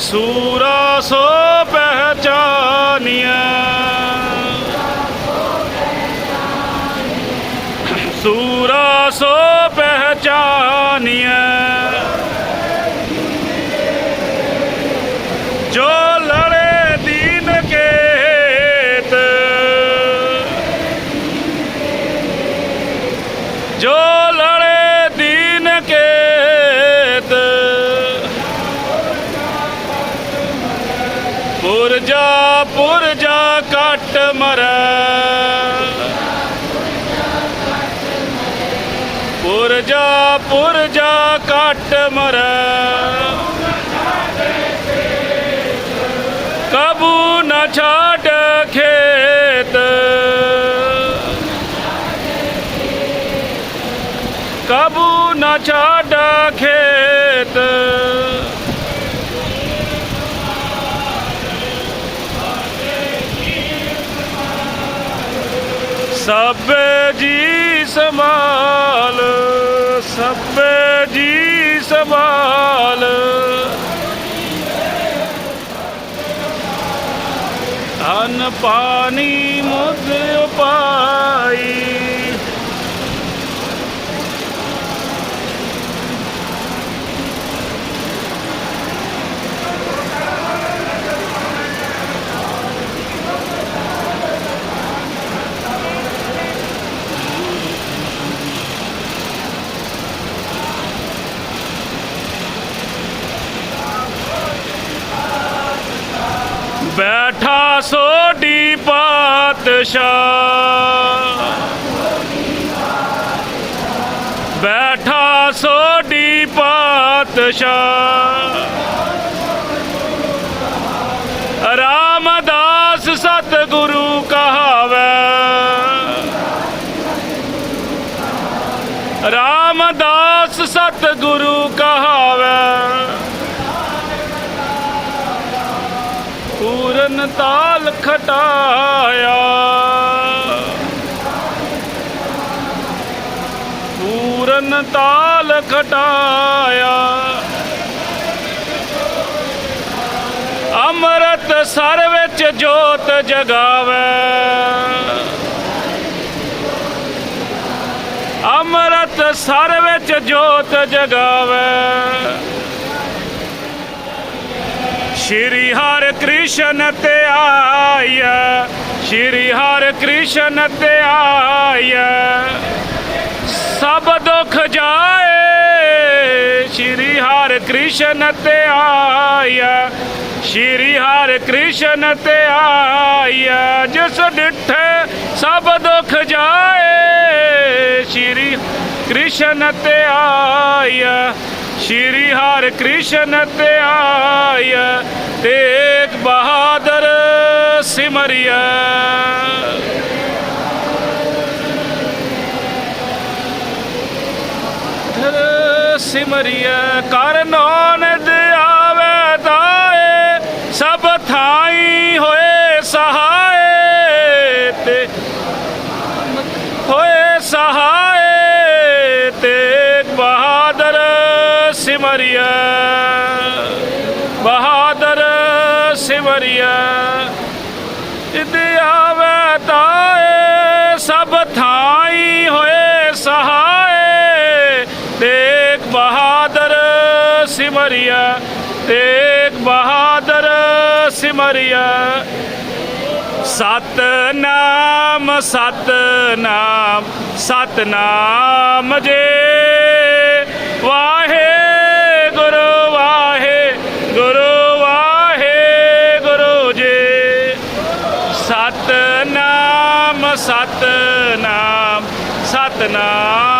ਸੂਰਾ ਸੋ ਪਹਿਚਾਨੀਐ। ਸੂਰਾ ਸੋ ਪੁਰਜਾ ਪੁਰਜਾ ਮਰੈ। ਪੁਰਜਾ ਪੁਰਜਾ ਕੱਟ ਮਰੈ। ਕਬੂ ਨਾ ਛਾੜ ਖੇਤ। ਕਬੂ ਨਾ ਛਾੜ ਖੇਤ। ਸਭ ਜੀ ਸੰਭਾਲ ਸਭ ਜੀ ਸੰਭਾਲ। ਅਨ ਪਾਣੀ ਮੁਦ ਉਪਾਈ ਬੈਠਾ ਸੋਢੀ ਪਾਤਸ਼ਾਹ। ਬੈਠਾ ਸੋਢੀ ਪਾਤਸ਼ਾਹ। ਰਾਮਦਾਸ ਸਤਿਗੁਰੂ ਕਹਾਵੇ। ਰਾਮਦਾਸ ਸਤਿਗੁਰੂ ਕਹਾਵੇ। ਪੂਰਨ ਤਾਲ ਖਟਾਇਆ ਪੂਰਨ ਤਾਲ ਖਟਾਇਆ। ਅੰਮ੍ਰਿਤ ਸਰ ਵਿੱਚ ਜੋਤ ਜਗਾਵੇ। ਅੰਮ੍ਰਿਤ ਸਰ ਵਿੱਚ ਜੋਤ ਜਗਾਵੇ। ਸ਼੍ਰੀ ਹਰਿ ਕ੍ਰਿਸ਼ਨ ਤੇ ਆਇਆ ਸ਼੍ਰੀ ਹਰਿ ਕ੍ਰਿਸ਼ਨ ਤੇ ਆਇਆ ਸਭ ਦੁੱਖ ਜਾਏ। ਸ਼੍ਰੀ ਹਰਿ ਕ੍ਰਿਸ਼ਨ ਤੇ ਆਇਆ। ਸ਼੍ਰੀ ਹਰਿ ਕ੍ਰਿਸ਼ਨ ਤੇ ਆਇਆ। ਜਿਸ ਡਿਠੇ ਸਭ ਦੁੱਖ ਜਾਏ। ਸ਼੍ਰੀ ਕ੍ਰਿਸ਼ਨ ਤੇ ਆਇਆ। ਸ਼੍ਰੀ ਹਰਿ ਕ੍ਰਿਸ਼ਨ ਤੇ ਆਇਆ। ਤੇਗ ਬਹਾਦਰ ਸਿਮਰਿਆ। ਧਰ ਸਿਮਰਿਆ ਕਰ ਨਾਨਦ ਆਵੇ ਤਾਏ, ਸਭ ਥਾਈ ਹੋਏ ਸਹਾਏ ਤੇ ਹੋਏ ਸਹਾਏ ਤੇ ਬਹਾਦਰ ਸਿਮਰਿਆ ਬਹਾਦਰ ਸਿਮਰਿਆ ਇਦ ਆਵੇ ਤਾਏ, ਸਭ ਥਾਈ ਹੋਏ ਸਹਾਏ ਤੇਗ ਬਹਾਦਰ ਸਿਮਰਿਆ, ਤੇਗ ਬਹਾਦਰ ਸਿਮਰਿਆ। ਸਤਨਾਮ ਸਤਨਾਮ ਸਤਨਾਮ ਜੇ। ਵਾਹੇ ਗੁਰੂ ਵਾਹੇ ਗੁਰੂ ਵਾਹੇ ਗੁਰੂ ਜੀ। ਸਤਨਾਮ ਸਤਨਾਮ ਸਤਨਾਮ। ਜੇ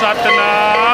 ਸਤਨਾਮ।